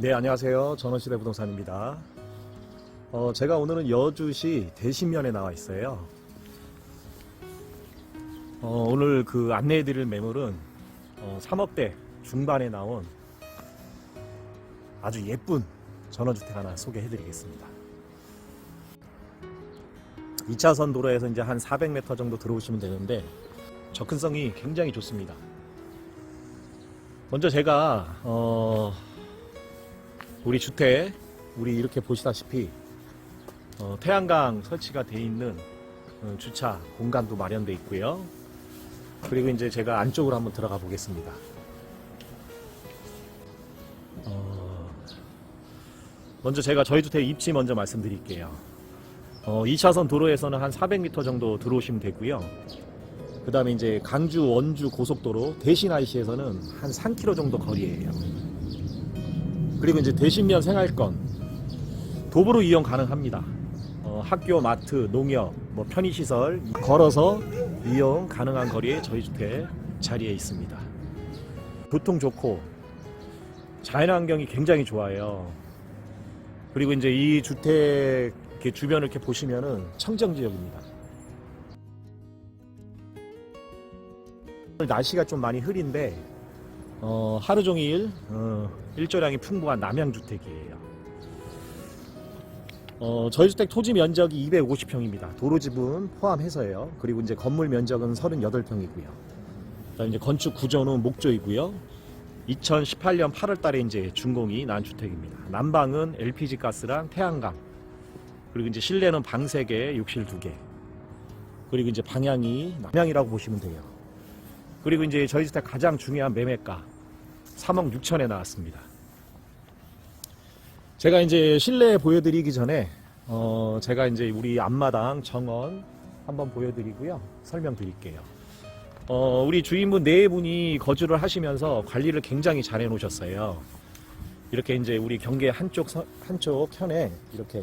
네, 안녕하세요. 전원시대 부동산입니다. 어, 제가 오늘은 여주시 대신면에 나와 있어요. 어, 오늘 그 안내해드릴 매물은 어, 3억대 중반에 나온 아주 예쁜 전원주택 하나 소개해드리겠습니다. 2차선 도로에서 이제 한 400m 정도 들어오시면 되는데 접근성이 굉장히 좋습니다. 먼저 제가 어, 우리 주택 우리 이렇게 보시다시피 어, 태양광 설치가 돼 있는 어, 주차 공간도 마련돼 있고요. 그리고 이제 제가 안쪽으로 한번 들어가 보겠습니다. 어, 먼저 제가 저희 주택 입지 먼저 말씀드릴게요. 어, 2차선 도로에서는 한 400m 정도 들어오시면 되고요. 그 다음에 이제 강주 원주 고속도로 대신 IC에서는 한 3km 정도 거리예요. 그리고 이제 대신면 생활권 도보로 이용 가능합니다. 어, 학교, 마트, 농협, 뭐 편의시설 걸어서 이용 가능한 거리에 저희 주택 자리에 있습니다. 교통 좋고 자연환경이 굉장히 좋아요. 그리고 이제 이 주택 주변을 이렇게 보시면은 청정 지역입니다. 날씨가 좀 많이 흐린데 어, 하루 종일 어, 일조량이 풍부한 남양주택이에요. 어, 저희 주택 토지 면적이 250평입니다. 도로 지분 포함해서요. 그리고 이제 건물 면적은 38평이고요. 그다음 이제 건축 구조는 목조이고요. 2018년 8월 달에 이제 준공이 난 주택입니다. 난방은 LPG 가스랑 태양광. 그리고 이제 실내는 방 3개, 욕실 2개. 그리고 이제 방향이 남향이라고 보시면 돼요. 그리고 이제 저희 주택 가장 중요한 매매가 3억 6천에 나왔습니다. 제가 이제 실내 보여드리기 전에 어 제가 이제 우리 앞마당 정원 한번 보여드리고요 설명드릴게요. 어 우리 주인분 네 분이 거주를 하시면서 관리를 굉장히 잘 해놓으셨어요. 이렇게 이제 우리 경계 한쪽 서- 한쪽 편에 이렇게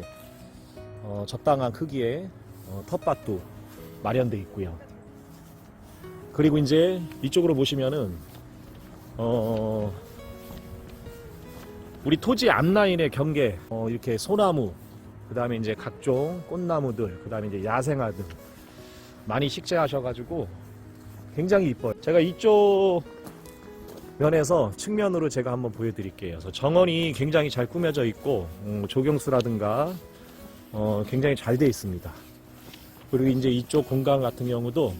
어, 적당한 크기의 어, 텃밭도 마련돼 있고요. 그리고 이제 이쪽으로 보시면은 어 우리 토지 앞라인의 경계 어 이렇게 소나무 그 다음에 이제 각종 꽃나무들 그 다음에 이제 야생화들 많이 식재하셔가지고 굉장히 이뻐요. 제가 이쪽 면에서 측면으로 제가 한번 보여드릴게요. 그래서 정원이 굉장히 잘 꾸며져 있고 음, 조경수라든가 어, 굉장히 잘 돼 있습니다. 그리고 이제 이쪽 공간 같은 경우도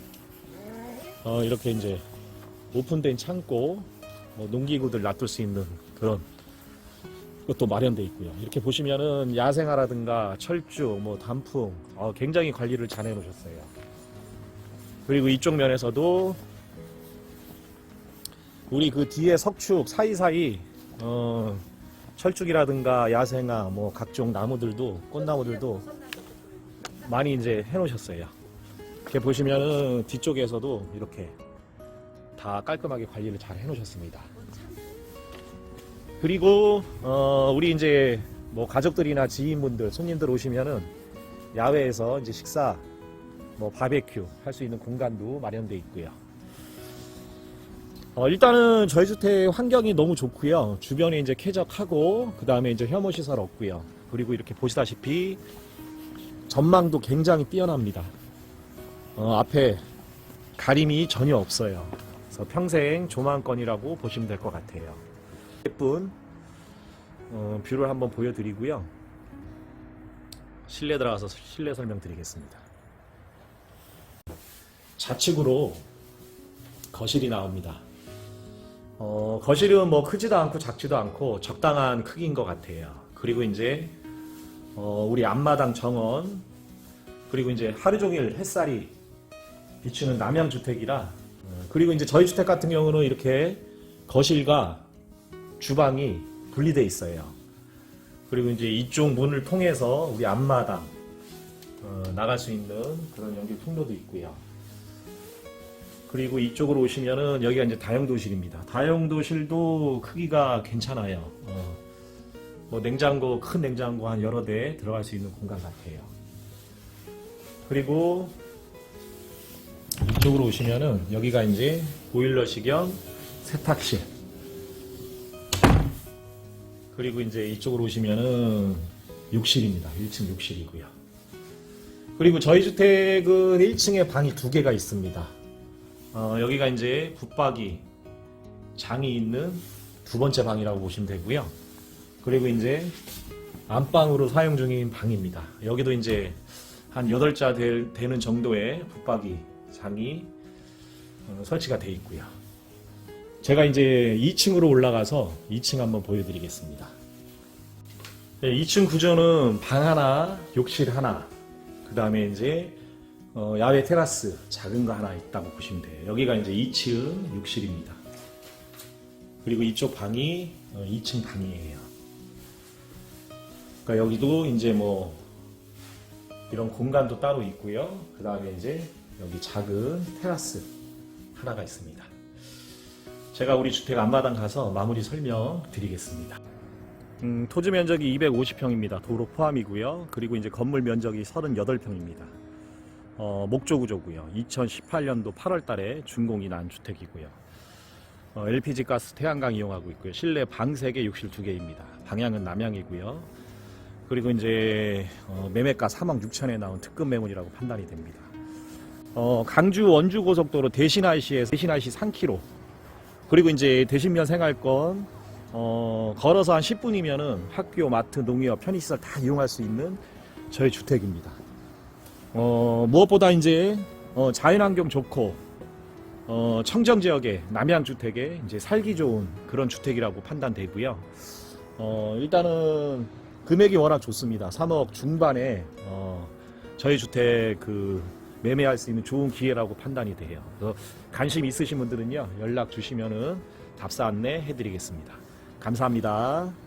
어, 이렇게 이제 오픈된 창고, 뭐 농기구들 놔둘 수 있는 그런 것도 마련돼 있고요. 이렇게 보시면은 야생화라든가 철쭉, 뭐 단풍, 어, 굉장히 관리를 잘 해놓으셨어요. 그리고 이쪽 면에서도 우리 그 뒤에 석축 사이사이 어, 철쭉이라든가 야생화, 뭐 각종 나무들도 꽃나무들도 많이 이제 해놓으셨어요. 이렇게 보시면은 뒤쪽에서도 이렇게 다 깔끔하게 관리를 잘 해놓으셨습니다. 그리고 어, 우리 이제 뭐 가족들이나 지인분들, 손님들 오시면은 야외에서 이제 식사, 뭐 바베큐 할 수 있는 공간도 마련돼 있고요. 어, 일단은 저희 주택 환경이 너무 좋고요. 주변에 이제 쾌적하고 그 다음에 이제 혐오 시설 없고요. 그리고 이렇게 보시다시피 전망도 굉장히 뛰어납니다. 어, 앞에 가림이 전혀 없어요. 그래서 평생 조망권이라고 보시면 될 것 같아요. 예쁜 어, 뷰를 한번 보여드리고요. 실내 들어가서 실내 설명드리겠습니다. 좌측으로 거실이 나옵니다. 어, 거실은 뭐 크지도 않고 작지도 않고 적당한 크기인 것 같아요. 그리고 이제 어, 우리 앞마당 정원 그리고 이제 하루 종일 햇살이 비추는 남양 주택이라 어, 그리고 이제 저희 주택 같은 경우는 이렇게 거실과 주방이 분리돼 있어요. 그리고 이제 이쪽 문을 통해서 우리 앞마당 어, 나갈 수 있는 그런 연결 통로도 있고요. 그리고 이쪽으로 오시면은 여기가 이제 다용도실입니다. 다용도실도 크기가 괜찮아요. 어, 뭐 냉장고 큰 냉장고 한 여러 대 들어갈 수 있는 공간 같아요. 그리고 이쪽으로 오시면은 여기가 이제 보일러식 겸 세탁실. 그리고 이제 이쪽으로 오시면은 욕실입니다. 1층 욕실이고요. 그리고 저희 주택은 1층에 방이 두 개가 있습니다. 어, 여기가 이제 붙박이 장이 있는 두 번째 방이라고 보시면 되고요. 그리고 이제 안방으로 사용 중인 방입니다. 여기도 이제 한 8자 될, 되는 정도의 붙박이 장이 어, 설치가 되어 있고요. 제가 이제 2층으로 올라가서 2층 한번 보여드리겠습니다. 네, 2층 구조는 방 하나, 욕실 하나, 그 다음에 이제 어, 야외 테라스 작은 거 하나 있다고 보시면 돼요. 여기가 이제 2층 욕실입니다. 그리고 이쪽 방이 어, 2층 방이에요. 그러니까 여기도 이제 뭐 이런 공간도 따로 있고요. 그 다음에 이제 여기 작은 테라스 하나가 있습니다. 제가 우리 주택 앞마당 가서 마무리 설명 드리겠습니다. 음, 토지 면적이 250평입니다. 도로 포함이고요. 그리고 이제 건물 면적이 38평입니다. 어, 목조 구조고요. 2018년도 8월 달에 준공이 난 주택이고요. 어, LPG 가스 태양광 이용하고 있고요. 실내 방 3개, 욕실 2개입니다. 방향은 남향이고요. 그리고 이제 어, 매매가 3억 6천에 나온 특급 매물이라고 판단이 됩니다. 어, 강주 원주 고속도로 대신IC에서 대신IC 3km 그리고 이제 대신면 생활권 어, 걸어서 한 10분이면은 학교, 마트, 농협, 편의시설 다 이용할 수 있는 저희 주택입니다. 어, 무엇보다 이제 어, 자연환경 좋고 어, 청정 지역의 남양 주택에 이제 살기 좋은 그런 주택이라고 판단되고요. 어, 일단은 금액이 워낙 좋습니다. 3억 중반에 어, 저희 주택 그 매매할 수 있는 좋은 기회라고 판단이 돼요. 그래서 관심 있으신 분들은요 연락 주시면은 답사 안내 해드리겠습니다. 감사합니다.